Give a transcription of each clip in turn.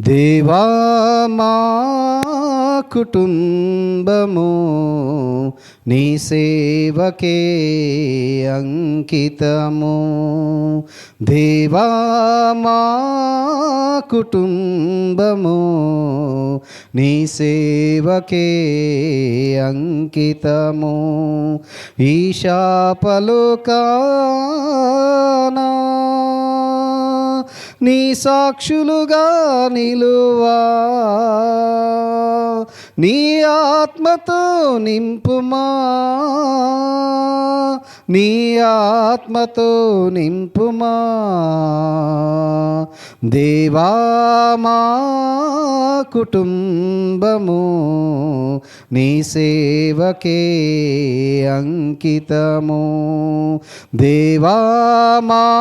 దేవా మా కుటుంబము నీ సేవకే అంకితము. దేవా మా కుటుంబము నీ సేవకే అంకితము. ఈశాపలోకానా నీ సాక్షులుగా నిలువా. నీ ఆత్మతో నింపుమా. నీ ఆత్మతో నింపుమా. దేవా మా కుటుంబము నీ సేవకే అంకితము. దేవా మా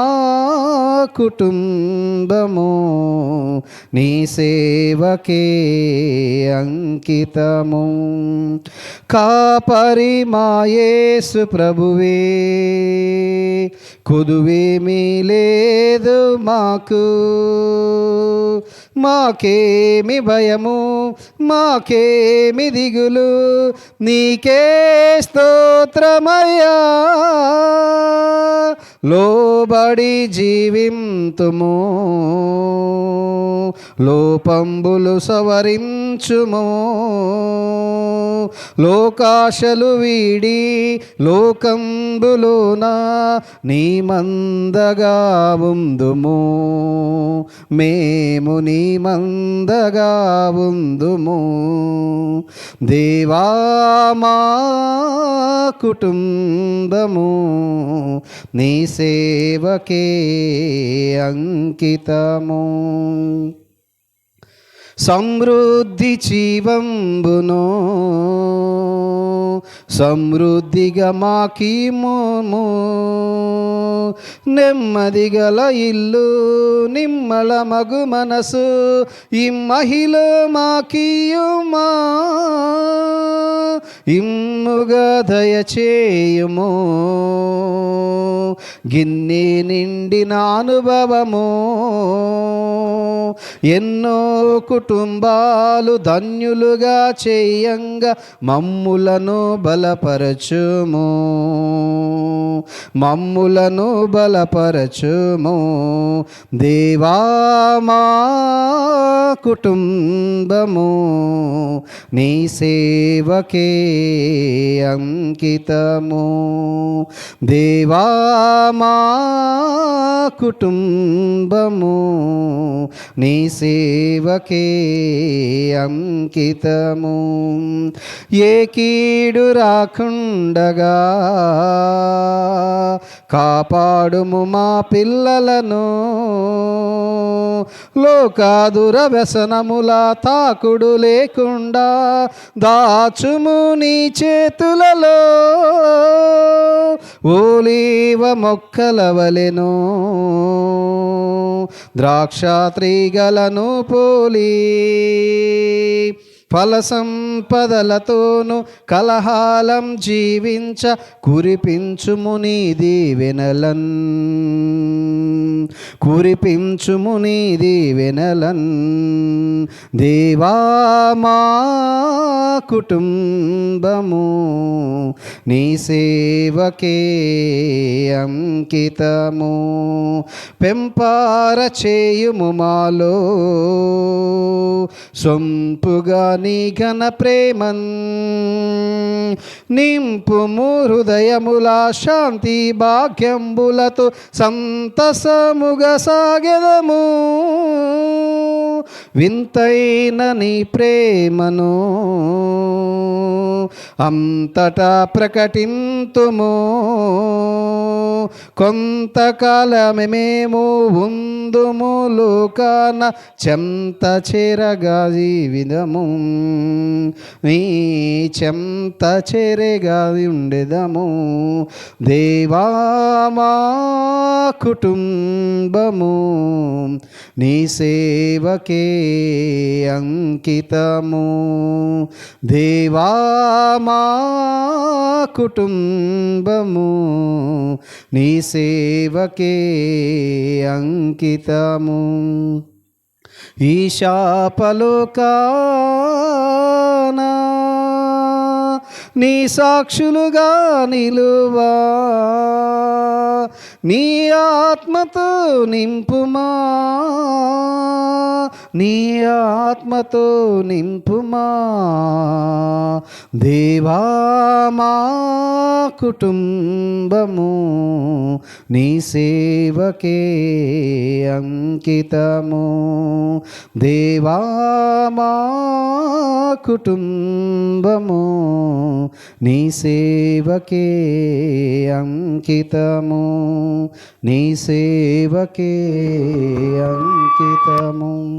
కుటుంబము నీ సేవకే అంకితము. కాపరి మాయేసు ప్రభువే కొదువేమీ లేదు మాకు. మాకేమి భయము మాకేమి దిగులు నీకే స్తోత్రమయ్యా. లోబడి జీవింతుము లోపంబులు సవరించుము లోకాశలు వీడి లోకంబులోన నీ మందగా ఉందుము. మేము నీ మందగా ఉందుము. దేవా మా కుటుంబము నీ సేవకే అంకితము. సమృద్ధి జీవంబును సమృద్ధిగా మాకీమోము నెమ్మది గల ఇల్లు నిమ్మల మగు మనసు ఈ మహిళ మాకీయుమా ఇమ్ముగా దయచేయుము. గిన్ని నిండిన అనుభవము. ఎన్నో కుటుంబాలు ధన్యులుగా చేయంగా మమ్ములను బలపరచుము. మమ్ములను బలపరచుము. దేవా మా కుటుంబము నీ సేవకే అంకితము. దేవా మా కుటుంబము నీ సేవకే అంకితము. ఏ కీడు రాకుండగా కాపాడుము మా పిల్లలను. లోకాదుర వ్యసనముల తాకుడు లేకుండా దాచుము నీ చేతులలో. ఓలీవ మొక్కల వలెను ద్రాక్ష త్రీగలను పోలి ఫల సంపదలతోను కలహాలం జీవించ కురిపించుము నీ దీవెనలన్. కురిపించుము నీ దీవెనలన్. దేవా మా కుటుంబము నీ సేవకే అంకితము. పెంపార చేయుము మాలో సొంపుగా నీ ఘన ప్రేమన్ నింపుము హృదయముల శాంతి భాగ్యంబులతో సంతసముగా సాగెదము. వింతైన నీ ప్రేమను అంతటా ప్రకటింతుము. కొంతకాలమే మేము ఉందుములుకాన చెంత చెరగా జీవిదము. నీ చెంత చెరగా ఉండెదము. దేవా మా కుటుంబము నీ సేవకే అంకితము. దేవా మా కుటుంబము నీ సేవకే అంకితము. ఈ శాపలోకానా నీ సాక్షులుగా నిలువా. నీ ఆత్మతో నింపుమా. నీ ఆత్మతో నింపుమా. దేవా మా కుటుంబము నీ సేవకే అంకితము. దేవా మా కుటుంబము నీ సేవకే అంకితము. నీ సేవకే అంకితము.